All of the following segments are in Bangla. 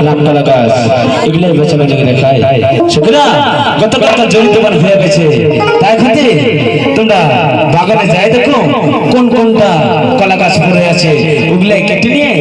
কলা গাছ এগুলাই বেছে বেছে খায়। শুক্রা গতকাল জমি তোমার হয়ে গেছে। তোমরা বাগানে যাই দেখো কোন কোনটা কলা গাছ পড়ে আছে। ওগুলাই কেটে নিয়ে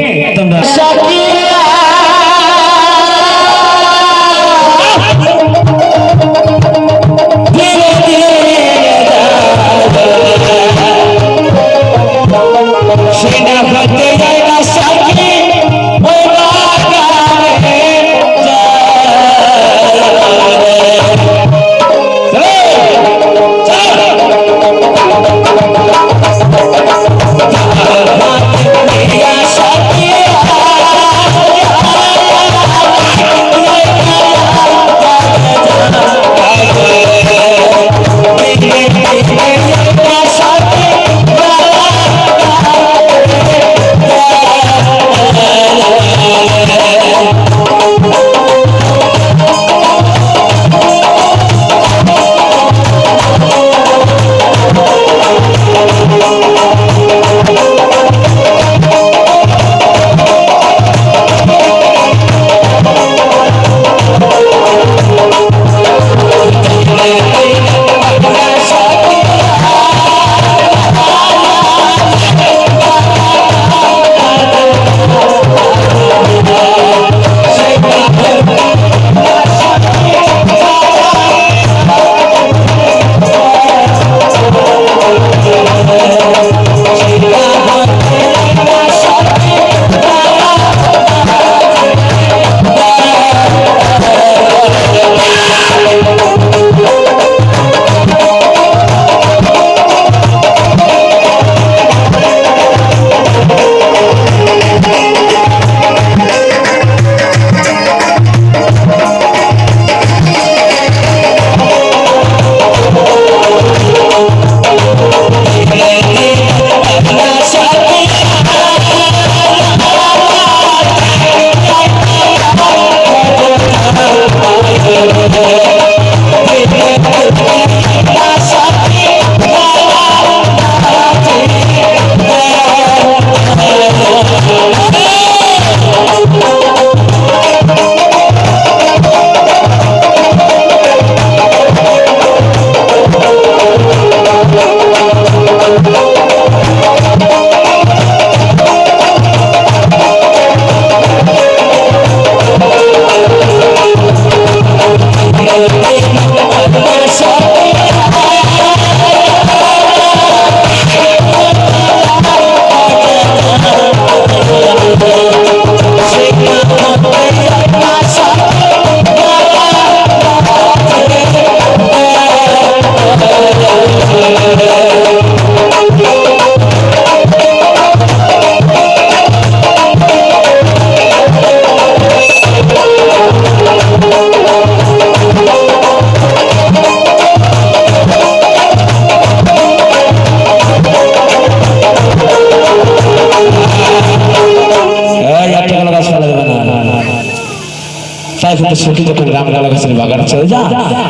কিন্তু সখী যখন রাম কলা গাছের বাগানে চলে যা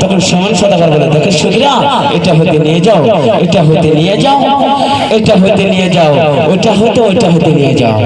তখন সমান সদা বলে, দেখে সখীরা এটা হতে নিয়ে যাও, এটা হতে নিয়ে যাও, এটা হতে নিয়ে যাও, ওটা হতে ওইটা হতে নিয়ে যাও।